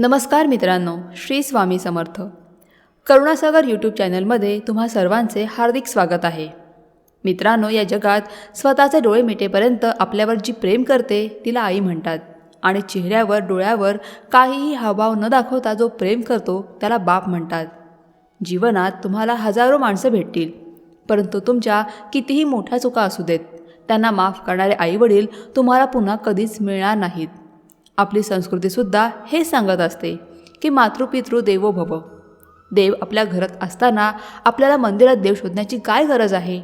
नमस्कार मित्रांनो श्री स्वामी समर्थ. करुणासागर यूट्यूब चॅनलमध्ये तुम्हा सर्वांचे हार्दिक स्वागत आहे. मित्रांनो या जगात स्वतःचे डोळे मिटेपर्यंत आपल्यावर जी प्रेम करते तिला आई म्हणतात. आणि चेहऱ्यावर डोळ्यावर काहीही हावभाव न दाखवता जो प्रेम करतो त्याला बाप म्हणतात. जीवनात तुम्हाला हजारो माणसं भेटतील. परंतु तुमच्या कितीही मोठ्या चुका असू देत त्यांना माफ करणारे आईवडील तुम्हाला पुन्हा कधीच मिळणार नाहीत. आपली संस्कृतीसुद्धा हे सांगत असते की मातृपितृ देवो भव. देव आपल्या घरात असताना आपल्याला मंदिरात देव शोधण्याची काय गरज आहे?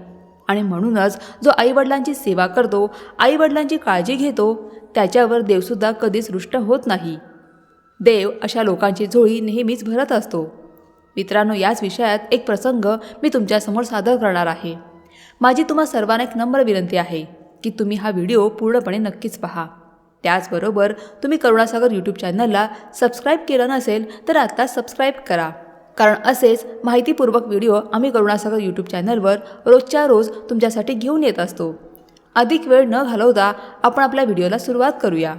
आणि म्हणूनच जो आईवडिलांची सेवा करतो आईवडिलांची काळजी घेतो त्याच्यावर देवसुद्धा कधीच रुष्ट होत नाही. देव अशा लोकांची झोळी नेहमीच भरत असतो. मित्रांनो याच विषयात एक प्रसंग मी तुमच्यासमोर सादर करणार आहे. माझी तुम्हा सर्वांना एक नम्र विनंती आहे की तुम्ही हा व्हिडिओ पूर्णपणे नक्कीच पहा. त्याचबरोबर तुम्ही करुणासागर यूट्यूब चॅनलला सबस्क्राईब केलं नसेल तर आत्ता सबस्क्राईब करा. कारण असेच माहितीपूर्वक व्हिडिओ आम्ही करुणासागर यूट्यूब चॅनलवर रोजच्या रोज तुमच्यासाठी घेऊन येत असतो. अधिक वेळ न घालवता आपण आपल्या व्हिडिओला सुरुवात करूया.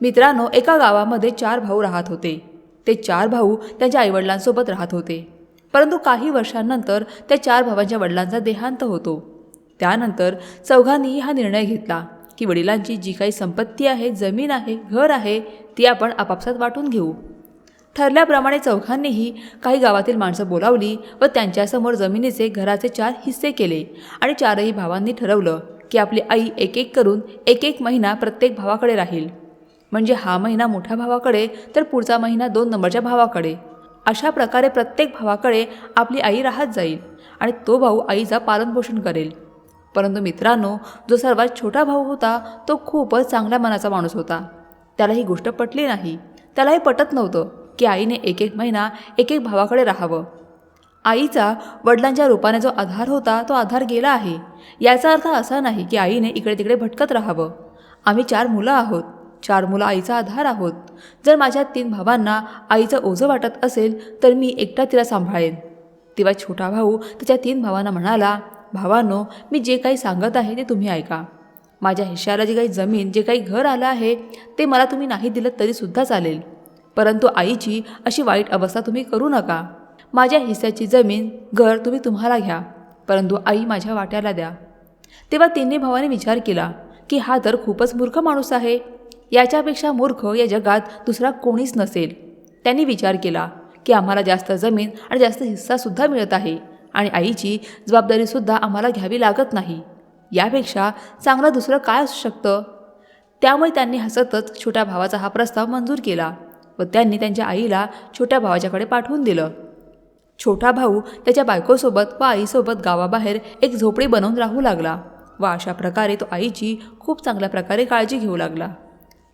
मित्रांनो एका गावामध्ये चार भाऊ राहत होते. ते चार भाऊ त्यांच्या आईवडिलांसोबत राहत होते. परंतु काही वर्षांनंतर त्या चार भावांच्या वडिलांचा देहांत होतो. त्यानंतर चौघांनीही हा निर्णय घेतला. की वडिलांची जी काही संपत्ती आहे जमीन आहे घर आहे ती आपण आपापसात वाटून घेऊ. ठरल्याप्रमाणे चौघांनीही काही गावातील माणसं बोलावली व त्यांच्यासमोर जमिनीचे घराचे चार हिस्से केले आणि चारही भावांनी ठरवलं की आपली आई एक एक करून एक एक महिना प्रत्येक भावाकडे राहील. म्हणजे हा महिना मोठ्या भावाकडे तर पुढचा महिना दोन नंबरच्या भावाकडे. अशा प्रकारे प्रत्येक भावाकडे आपली आई राहत जाईल आणि तो भाऊ आईचा पालनपोषण करेल. परंतु मित्रांनो जो सर्वात छोटा भाऊ होता तो खूपच चांगल्या मनाचा माणूस होता. त्याला ही गोष्ट पटली नाही. त्यालाही पटत नव्हतं की आईने एक एक महिना एक एक भावाकडे राहावं. आईचा वडिलांच्या रूपाने जो आधार होता तो आधार गेला आहे. याचा अर्थ असा नाही की आईने इकडे तिकडे भटकत राहावं. आम्ही चार मुलं आहोत. चार मुलं आईचा आधार आहोत. जर माझ्या तीन भावांना आईचं ओझं वाटत असेल तर मी एकटा तिला सांभाळेन. तेव्हा छोटा भाऊ त्याच्या तीन भावांना म्हणाला भावानो मी जे काही सांगत आहे ते तुम्ही ऐका. माझ्या हिश्श्याला जे काही जमीन जे काही घर आलं आहे ते मला तुम्ही नाही दिलं तरीसुद्धा चालेल. परंतु आईची अशी वाईट अवस्था तुम्ही करू नका. माझ्या हिस्साची जमीन घर तुम्ही तुम्हाला घ्या परंतु आई माझ्या वाट्याला द्या. तेव्हा तिन्ही भावाने विचार केला की हा तर खूपच मूर्ख माणूस आहे. याच्यापेक्षा मूर्ख या जगात दुसरा कोणीच नसेल. त्यांनी विचार केला की आम्हाला जास्त जमीन आणि जास्त हिस्सासुद्धा मिळत आहे. आणि आईची जबाबदारीसुद्धा आम्हाला घ्यावी लागत नाही. यापेक्षा चांगलं दुसरं काय असू शकतं? त्यामुळे त्यांनी हसतच छोट्या भावाचा हा प्रस्ताव मंजूर केला व त्यांनी त्यांच्या आईला छोट्या भावाच्याकडे पाठवून दिलं. छोटा भाऊ त्याच्या बायकोसोबत व आईसोबत गावाबाहेर एक झोपडी बनवून राहू लागला व अशा प्रकारे तो आईची खूप चांगल्या प्रकारे काळजी घेऊ लागला.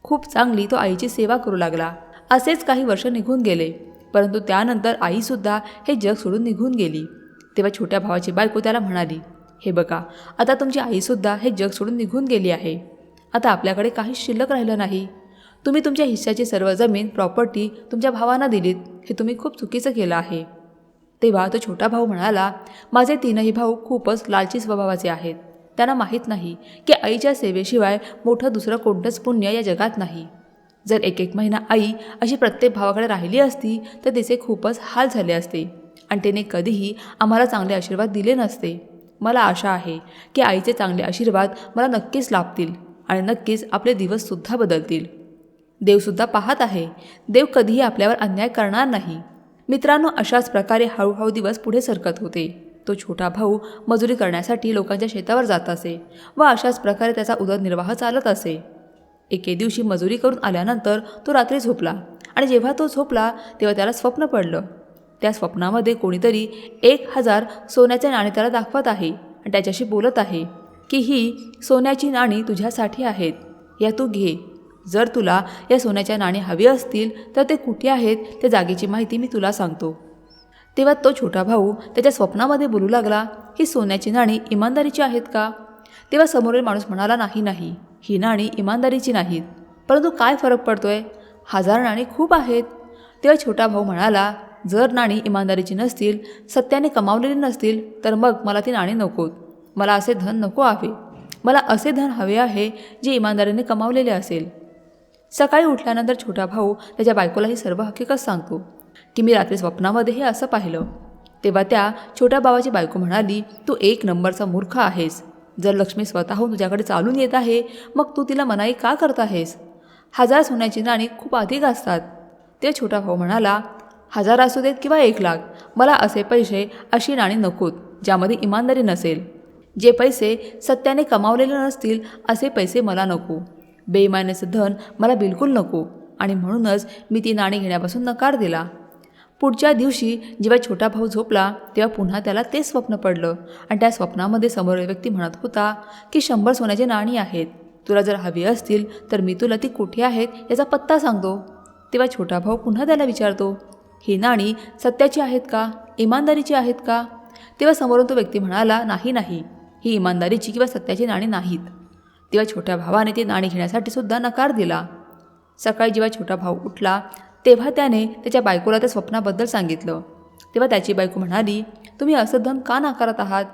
खूप चांगली तो आईची सेवा करू लागला. असेच काही वर्ष निघून गेले परंतु त्यानंतर आईसुद्धा हे जग सोडून निघून गेली. तेव्हा छोट्या भावाची बायको त्याला म्हणाली हे बघा आता तुमची आईसुद्धा हे जग सोडून निघून गेली आहे. आता आपल्याकडे काहीच शिल्लक राहिलं नाही. तुम्ही तुमच्या हिश्श्याची सर्व जमीन प्रॉपर्टी तुमच्या भावांना दिलीत. हे तुम्ही खूप चुकीचं केलं आहे. तेव्हा तो छोटा भाऊ म्हणाला माझे तीनही भाऊ खूपच लालची स्वभावाचे आहेत. त्यांना माहीत नाही की आईच्या सेवेशिवाय मोठं दुसरं कोणतंच पुण्य या जगात नाही. जर एक एक महिना आई अशी प्रत्येक भावाकडे राहिली असती तर तिचे खूपच हाल झाले असते. आणि त्याने कधीही आम्हाला चांगले आशीर्वाद दिले नसते. मला आशा आहे की आईचे चांगले आशीर्वाद मला नक्कीच लाभतील आणि नक्कीच आपले दिवससुद्धा बदलतील. देवसुद्धा पाहत आहे. देव कधीही आपल्यावर अन्याय करणार नाही. मित्रांनो अशाच प्रकारे हळूहळू दिवस पुढे सरकत होते. तो छोटा भाऊ मजुरी करण्यासाठी लोकांच्या शेतावर जात असे व अशाच प्रकारे त्याचा उदरनिर्वाह चालत असे. एके दिवशी मजुरी करून आल्यानंतर तो रात्री झोपला आणि जेव्हा तो झोपला तेव्हा त्याला स्वप्न पडलं. त्या स्वप्नामध्ये कोणीतरी एक हजार सोन्याचे नाणे त्याला दाखवत आहे आणि त्याच्याशी बोलत आहे की ही सोन्याची नाणी तुझ्यासाठी आहेत. या तू घे. जर तुला या सोन्याच्या नाणी हवी असतील तर ते कुठे आहेत त्या जागेची माहिती मी तुला सांगतो. तेव्हा तो छोटा भाऊ त्याच्या स्वप्नामध्ये बोलू लागला ही सोन्याची नाणी इमानदारीची आहेत का? तेव्हा समोरील माणूस म्हणाला नाही नाही. ही नाणी इमानदारीची नाहीत. परंतु काय फरक पडतोय? हजार नाणी खूप आहेत. तेव्हा छोटा भाऊ म्हणाला जर नाणी इमानदारीची नसतील सत्याने कमावलेली नसतील तर मग मला ती नाणी नकोत. मला असे धन नको आहे. मला असे धन हवे आहे जे इमानदारीने कमावलेले असेल. सकाळी उठल्यानंतर छोटा भाऊ त्याच्या बायकोला ही सर्व हकीकत सांगतो की मी रात्री स्वप्नामध्ये हे असं पाहिलं. तेव्हा त्या छोट्या भावाची बायको म्हणाली तू एक नंबरचा मूर्ख आहेस. जर लक्ष्मी स्वतःहून तुझ्याकडे चालून येत आहे मग तू तिला मनाई का करत आहेस? हजार सोन्याची नाणी खूप अधिक असतात. ते छोटा भाऊ म्हणाला हजार असू देत किंवा एक लाख मला असे पैसे अशी नाणी नकोत ज्यामध्ये इमानदारी नसेल. जे पैसे सत्याने कमावलेले नसतील असे पैसे मला नको. बेईमानीचं धन मला बिलकुल नको आणि म्हणूनच मी ती नाणी घेण्यापासून नकार दिला. पुढच्या दिवशी जेव्हा छोटा भाऊ झोपला तेव्हा पुन्हा त्याला तेच स्वप्न पडलं आणि त्या स्वप्नामध्ये समोरील व्यक्ती म्हणत होता की शंभर सोन्याची नाणी आहेत. तुला जर हवी असतील तर मी तुला ती कुठे आहेत याचा पत्ता सांगतो. तेव्हा छोटा भाऊ पुन्हा त्याला विचारतो ही नाणी सत्याची आहेत का? इमानदारीची आहेत का? तेव्हा समोरून तो व्यक्ती म्हणाला नाही नाही. ही इमानदारीची किंवा सत्याची नाणी नाहीत. तेव्हा छोट्या भावाने ती नाणी घेण्यासाठी सुद्धा नकार दिला. सकाळी जेव्हा छोटा भाऊ उठला तेव्हा त्याने त्याच्या बायकोला त्या स्वप्नाबद्दल सांगितलं. तेव्हा त्याची बायको म्हणाली तुम्ही असं धन का नाकारत आहात?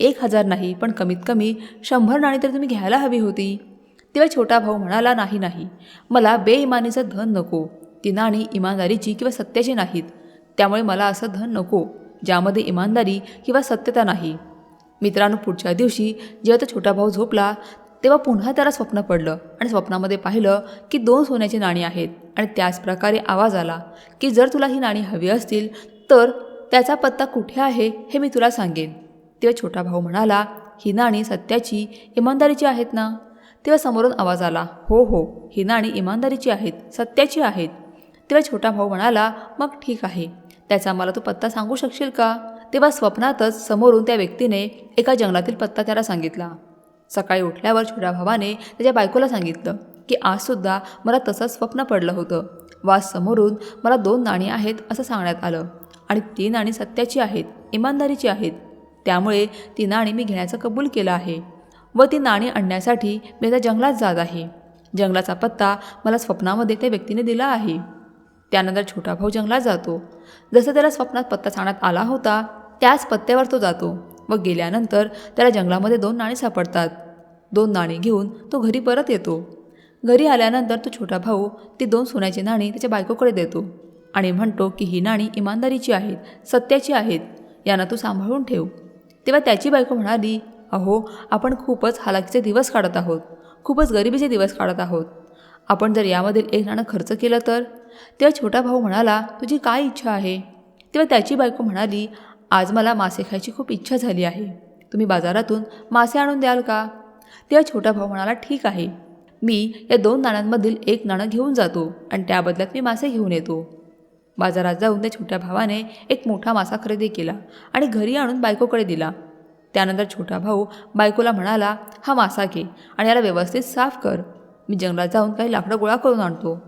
एक हजार नाही पण कमीत कमी शंभर नाणी तर तुम्ही घ्यायला हवी होती. तेव्हा छोटा भाऊ म्हणाला नाही नाही. मला बेइमानीचं धन नको. ती नाणी इमानदारीची किंवा सत्याची नाहीत. त्यामुळे मला असं धन नको ज्यामध्ये इमानदारी किंवा सत्यता नाही. मित्रांनो पुढच्या दिवशी जेव्हा तो छोटा भाऊ झोपला तेव्हा पुन्हा त्याला स्वप्न पडलं आणि स्वप्नामध्ये पाहिलं की दोन सोन्याची नाणी आहेत आणि त्याच प्रकारे आवाज आला की जर तुला ही नाणी हवी असतील तर त्याचा पत्ता कुठे आहे हे मी तुला सांगेन. तेव्हा छोटा भाऊ म्हणाला ही नाणी सत्याची इमानदारीची आहेत ना? तेव्हा समोरून आवाज आला हो हो ही नाणी इमानदारीची आहेत सत्याची आहेत. तेव्हा छोटा भाऊ म्हणाला मग ठीक आहे. त्याचा मला तू पत्ता सांगू शकशील का? तेव्हा स्वप्नातच समोरून त्या व्यक्तीने एका जंगलातील पत्ता त्याला सांगितला. सकाळी उठल्यावर छोट्या भावाने त्याच्या बायकोला सांगितलं की आजसुद्धा मला तसंच स्वप्न पडलं होतं. वास समोरून मला दोन नाणी आहेत असं सांगण्यात आलं आणि ती नाणी सत्याची आहेत इमानदारीची आहेत. त्यामुळे ती नाणी मी घेण्याचं कबूल केलं आहे व ती नाणी आणण्यासाठी मी आता जंगलात जात आहे. जंगलाचा पत्ता मला स्वप्नामध्ये त्या व्यक्तीने दिला आहे. त्यानंतर छोटा भाऊ जंगलात जातो. जसं त्याला स्वप्नात पत्ता सांगण्यात आला होता त्याच पत्त्यावर तो जातो व गेल्यानंतर त्याला जंगलामध्ये दोन नाणी सापडतात. दोन नाणी घेऊन तो घरी परत येतो. घरी आल्यानंतर तो छोटा भाऊ ती दोन सोन्याची नाणी त्याच्या बायकोकडे देतो आणि म्हणतो की ही नाणी इमानदारीची आहेत सत्याची आहेत यांना तू सांभाळून ठेव. तेव्हा त्याची बायको म्हणाली अहो आपण खूपच हालाकीचे दिवस काढत आहोत खूपच गरिबीचे दिवस काढत आहोत. आपण जर यामधील एक नाणं खर्च केलं तर? तेव्हा छोटा भाऊ म्हणाला तुझी काय इच्छा आहे? तेव्हा त्याची बायको म्हणाली आज मला मासे खायची खूप इच्छा झाली आहे. तुम्ही बाजारातून मासे आणून द्याल का? तेव्हा छोटा भाऊ म्हणाला ठीक आहे. मी या दोन नाण्यांमधील एक नाणं घेऊन जातो आणि त्या बदल्यात मी मासे घेऊन येतो. बाजारात जाऊन त्या छोट्या भावाने एक मोठा मासा खरेदी केला आणि घरी आणून बायकोकडे दिला. त्यानंतर छोटा भाऊ बायकोला म्हणाला हा मासा घे आणि याला व्यवस्थित साफ कर. मी जंगलात जाऊन काही लाकडं गोळा करून आणतो.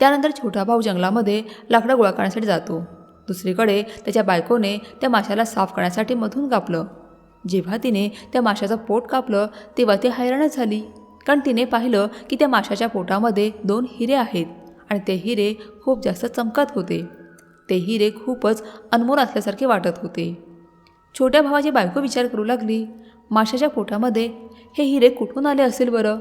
त्यानंतर छोटा भाऊ जंगलामध्ये लाकडं गोळा करण्यासाठी जातो. दुसरीकडे त्याच्या बायकोने त्या माशाला साफ करण्यासाठी मधून कापलं. जेव्हा तिने त्या माशाचं पोट कापलं तेव्हा ती हैराणच झाली. कारण तिने पाहिलं की त्या माशाच्या पोटामध्ये दोन हिरे आहेत आणि ते हिरे खूप जास्त चमकत होते. ते हिरे खूपच अनमोल असल्यासारखे वाटत होते. छोट्या भावाची बायको विचार करू लागली माशाच्या पोटामध्ये हे हिरे कुठून आले असेल बरं?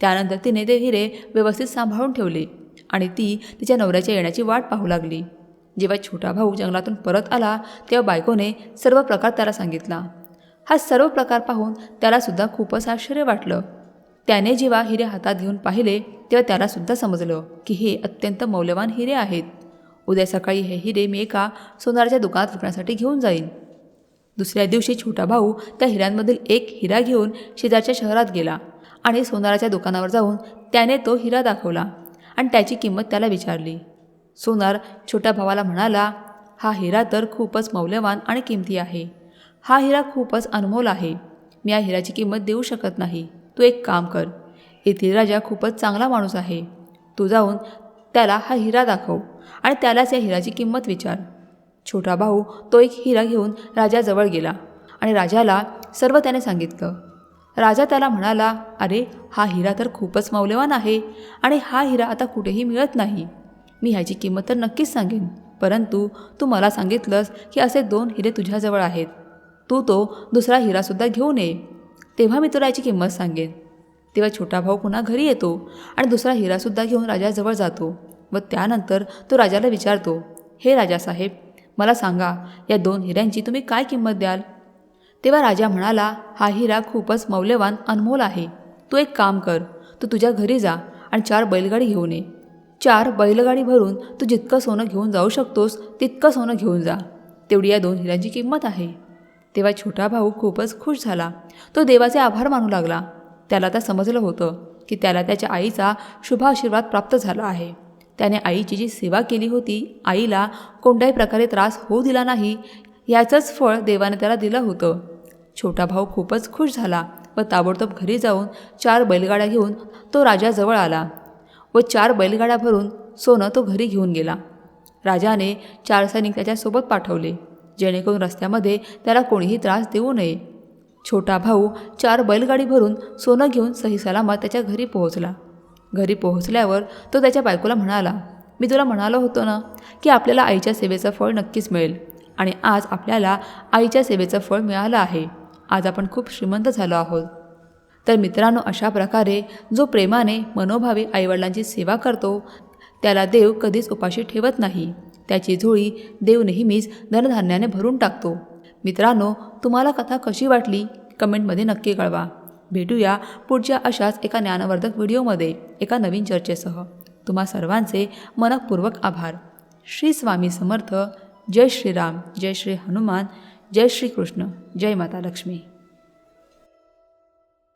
त्यानंतर तिने ते हिरे व्यवस्थित सांभाळून ठेवले. आणि ती तिच्या नवऱ्याच्या येण्याची वाट पाहू लागली. जेव्हा छोटा भाऊ जंगलातून परत आला तेव्हा बायकोने सर्व प्रकार त्याला सांगितला. हा सर्व प्रकार पाहून त्यालासुद्धा खूपच आश्चर्य वाटलं. त्याने जेव्हा हिरे हातात घेऊन पाहिले तेव्हा त्यालासुद्धा समजलं की हे अत्यंत मौल्यवान हिरे आहेत. उद्या सकाळी हे हिरे मी एका सोनाराच्या दुकानात विकण्यासाठी घेऊन जाईन. दुसऱ्या दिवशी छोटा भाऊ त्या हिऱ्यांमधील एक हिरा घेऊन शेजारच्या शहरात गेला आणि सोनाराच्या दुकानावर जाऊन त्याने तो हिरा दाखवला. आणि त्याची किंमत त्याला विचारली. सोनार छोट्या भावाला म्हणाला हा हिरा तर खूपच मौल्यवान आणि किमती आहे. हा हिरा खूपच अनमोल आहे. मी या हिराची किंमत देऊ शकत नाही. तू एक काम कर. येथील राजा खूपच चांगला माणूस आहे. तू जाऊन त्याला हा हिरा दाखव आणि त्यालाच या हिराची किंमत विचार. छोटा भाऊ तो एक हिरा घेऊन राजाजवळ गेला आणि राजाला सर्व त्याने सांगितलं. राजा त्याला म्हणाला अरे हा हिरा तर खूपच मौल्यवान आहे आणि हा हिरा आता कुठेही मिळत नाही. मी ह्याची किंमत तर नक्कीच सांगेन परंतु तू मला सांगितलंस की असे दोन हिरे तुझ्याजवळ आहेत. तू तो दुसरा हिरासुद्धा घेऊन ये. तेव्हा मी तुला याची किंमत सांगेन. तेव्हा छोटा भाऊ पुन्हा घरी येतो आणि दुसरा हिरासुद्धा घेऊन राजाजवळ जातो व त्यानंतर तो राजाला विचारतो हे राजासाहेब मला सांगा या दोन हिऱ्यांची तुम्ही काय किंमत द्याल? तेव्हा राजा म्हणाला हा हिरा खूपच मौल्यवान अनमोल आहे. तू एक काम कर तू तुझ्या घरी जा आणि चार बैलगाडी घेऊन ये. चार बैलगाडी भरून तू जितकं सोनं घेऊन जाऊ शकतोस तितकं सोनं घेऊन जा. तेवढी या दोन हिऱ्यांची किंमत आहे. तेव्हा छोटा भाऊ खूपच खुश झाला. तो देवाचे आभार मानू लागला. त्याला आता समजलं होतं की त्याला त्याच्या आईचा शुभाशीर्वाद प्राप्त झाला आहे. त्याने आईची जी सेवा केली होती आईला कोणत्याही प्रकारे त्रास होऊ दिला नाही याचंच फळ देवाने त्याला दिलं होतं. छोटा भाऊ खूपच खुश झाला व ताबडतोब घरी जाऊन चार बैलगाड्या घेऊन तो राजाजवळ आला व चार बैलगाड्या भरून सोनं तो घरी घेऊन गेला. राजाने चार सैनिक त्याच्यासोबत पाठवले जेणेकरून रस्त्यामध्ये त्याला कोणीही त्रास देऊ नये. छोटा भाऊ चार बैलगाडी भरून सोनं घेऊन सही सलामत त्याच्या घरी पोहोचला. घरी पोहोचल्यावर तो त्याच्या बायकोला म्हणाला मी तुला म्हणालो होतो ना की आपल्याला आईच्या सेवेचं फळ नक्कीच मिळेल आणि आज आपल्याला आईच्या सेवेचं फळ मिळालं आहे. आज आपण खूप श्रीमंत झालो आहोत. तर मित्रांनो अशा प्रकारे जो प्रेमाने मनोभावे आईवडिलांची सेवा करतो त्याला देव कधीच उपाशी ठेवत नाही. त्याची झोळी देव नेहमीच धनधान्याने भरून टाकतो. मित्रांनो तुम्हाला कथा कशी वाटली? कमेंटमध्ये नक्की कळवा. भेटूया पुढच्या अशाच एका ज्ञानवर्धक व्हिडिओमध्ये एका नवीन चर्चेसह. तुम्हा सर्वांचे मनपूर्वक आभार. श्री स्वामी समर्थ. जय श्रीराम. जय श्री हनुमान. जय श्री कृष्ण जय माता लक्ष्मी.